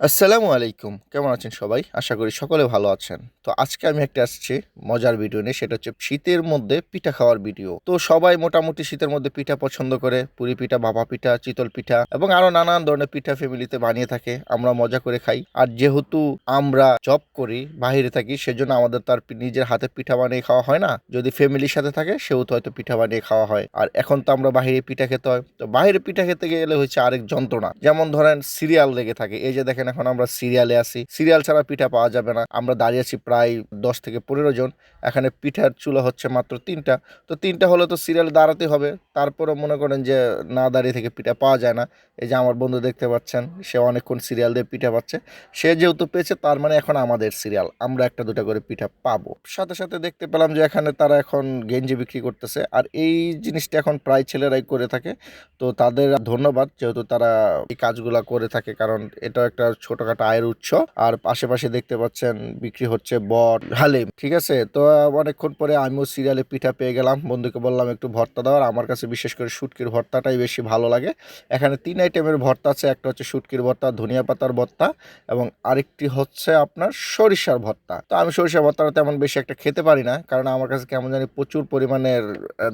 আসসালামু আলাইকুম। কেমন আছেন সবাই? আশা করি সকলে ভালো আছেন। তো আজকে আমি একটা আসছি মজার ভিডিও নিয়ে, সেটা হচ্ছে শীতের মধ্যে পিঠা খাওয়ার ভিডিও। তো সবাই মোটামুটি শীতের মধ্যে পিঠা পছন্দ করে, পুরি পিঠা, ভাপা পিঠা, চিতল পিঠা এবং আরও নানান ধরনের পিঠা ফ্যামিলিতে বানিয়ে থাকে। আমরা মজা করে খাই। আর যেহেতু আমরা জব করি বাইরে থাকি, সেজন্য আমাদের তার নিজের হাতে পিঠা বানিয়ে খাওয়া হয় না। যদি ফ্যামিলির সাথে থাকে, সেহেতু হয়তো পিঠা বানিয়ে খাওয়া হয়। আর এখন তো আমরা বাইরে পিঠা খেতে হয়। তো বাইরে পিঠা খেতে গেলে হচ্ছে আরেক যন্ত্রণা। যেমন ধরেন সিরিয়াল লেগে থাকে। এই যে দেখেন এখন আমরা সিরিয়ালে আছি। সিরিয়াল ছাড়া পিঠা পাওয়া যাবে না। আমরা দাঁড়িয়ে আছি প্রায় দশ থেকে পনেরো জন। এখানে পিঠার চুলা হচ্ছে মাত্র তিনটা। তো তিনটা হলে তো সিরিয়াল দাঁড়াতে হবে। তারপরে মনে করেন যে না দাঁড়িয়ে থেকে পিঠা পাওয়া যায় না। এই যে আমার বন্ধু দেখতে পাচ্ছেন, সে অনেকক্ষণ সিরিয়াল দিয়ে পিঠা পাচ্ছে। সে যেহেতু পেয়েছে, তার মানে এখন আমাদের সিরিয়াল আমরা একটা দুটা করে পিঠা পাবো। সাথে সাথে দেখতে পেলাম যে এখানে তারা এখন গেঞ্জি বিক্রি করতেছে। আর এই জিনিসটা এখন প্রায় ছেলেরাই করে থাকে। তো তাদের ধন্যবাদ, যেহেতু তারা এই কাজগুলা করে থাকে। কারণ এটা একটা ছোটখাটো আয়ের উৎস। আর আশেপাশে দেখতে পাচ্ছেন বিক্রি হচ্ছে বট, হালিম, ঠিক আছে? তো অনেকক্ষণ পরে আমিও সিরিয়ালে পিঠা পেয়ে গেলাম। বন্ধুকে বললাম, একটু ভর্তা দেওয়ার আমার কাছে বিশেষ করে শুটকির ভর্তাটাই বেশি ভালো লাগে। এখানে তিন আইটেমের ভর্তা আছে। একটা হচ্ছে শুটকির ভর্তা, ধনিয়া পাতার ভর্তা এবং আরেকটি হচ্ছে আপনার সরিষার ভর্তা। তো, আমি সরিষার ভর্তাটা তেমন বেশি একটা খেতে পারি না, কারণ আমার কাছে কেমন জানি প্রচুর পরিমাণের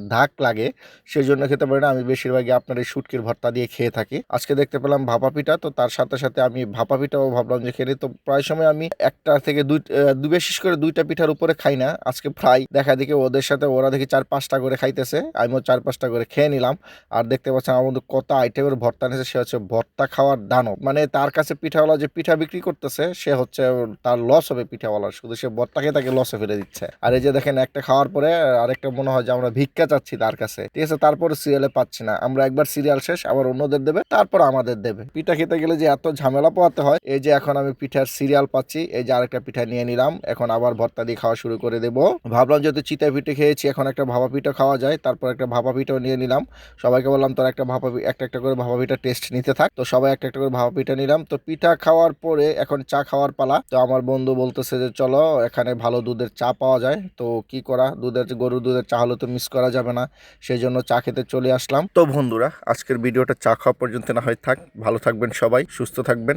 ধাক লাগে। সেই জন্য খেতে পারি না। আমি বেশিরভাগই আপনার এই শুটকির ভর্তা দিয়ে খেয়ে থাকি। আজকে দেখতে পেলাম ভাপা পিঠা। তো, তার সাথে সাথে আমি ভাপা পিঠাও ভাবলাম যে খেলে। তো প্রায় সময় আমি একটা থেকে দুই বিশেষ করে দুইটা পিঠার উপরে খাই না। আজকে প্রায় দেখা দেখি ওদের সাথে ওরা দেখি চার পাঁচটা করে খাইতেছে। আমিও চার পাঁচটা করে খেয়ে নিলাম। আর দেখতে পাচ্ছেন আমার মধ্যে কত আইটেমের ভর্তা নিয়েছে সে হচ্ছে ভর্তা খাওয়ার দানব। মানে তার কাছে পিঠাওয়ালা যে পিঠা বিক্রি করতেছে, সে হচ্ছে তার লস হবে পিঠাওয়ালার শুধু সে ভর্তা খেয়ে তাকে লসে ফেলে দিচ্ছে। আর এই যে দেখেন একটা খাওয়ার পরে আরেকটা মনে হয় যে আমরা ভিক্ষা চাচ্ছি তার কাছে। ঠিক আছে, তারপরে সিরিয়ালে পাচ্ছি না। আমরা একবার সিরিয়াল শেষ, আবার অন্যদের দেবে, তারপর আমাদের দেবে। পিঠা খেতে গেলে যে এত ঝামেলা পোয়াতে হয়। এই যে এখন আমি পিঠার সিরিয়াল পাচ্ছি, এই যে আরেকটা পিঠা নিয়ে নিলাম। এখন আবার ভর্তা দিয়ে খাওয়া শুরু করে দেবো। ভাবলাম যেহেতু চিতা পিঠে খেয়েছি, এখন একটা ভাপা পিঠা খাওয়া যায়। তারপর একটা ভাপা পিঠাও নিয়ে নিলাম। সবাইকে বললাম, তোর একটা ভাপা একটা একটা করে ভাপা পিঠা টেস্ট নিতে থাক। তো সবাই একটা একটা করে ভাপা পিঠা নিলাম। তো পিঠা খাওয়ার পরে এখন চা খাওয়ার পালা। তো আমার বন্ধু বলতেছে যে, চলো, এখানে ভালো দুধের চা পাওয়া যায়। তো কি করা? দুধের গরুর দুধের চা হলে তো মিস করা যাবে না। সেই জন্য চা খেতে চলে আসলাম। তো বন্ধুরা, আজকের ভিডিওটা চা খাওয়া পর্যন্ত না হয় থাক। ভালো থাকবেন সবাই, সুস্থ থাকবেন।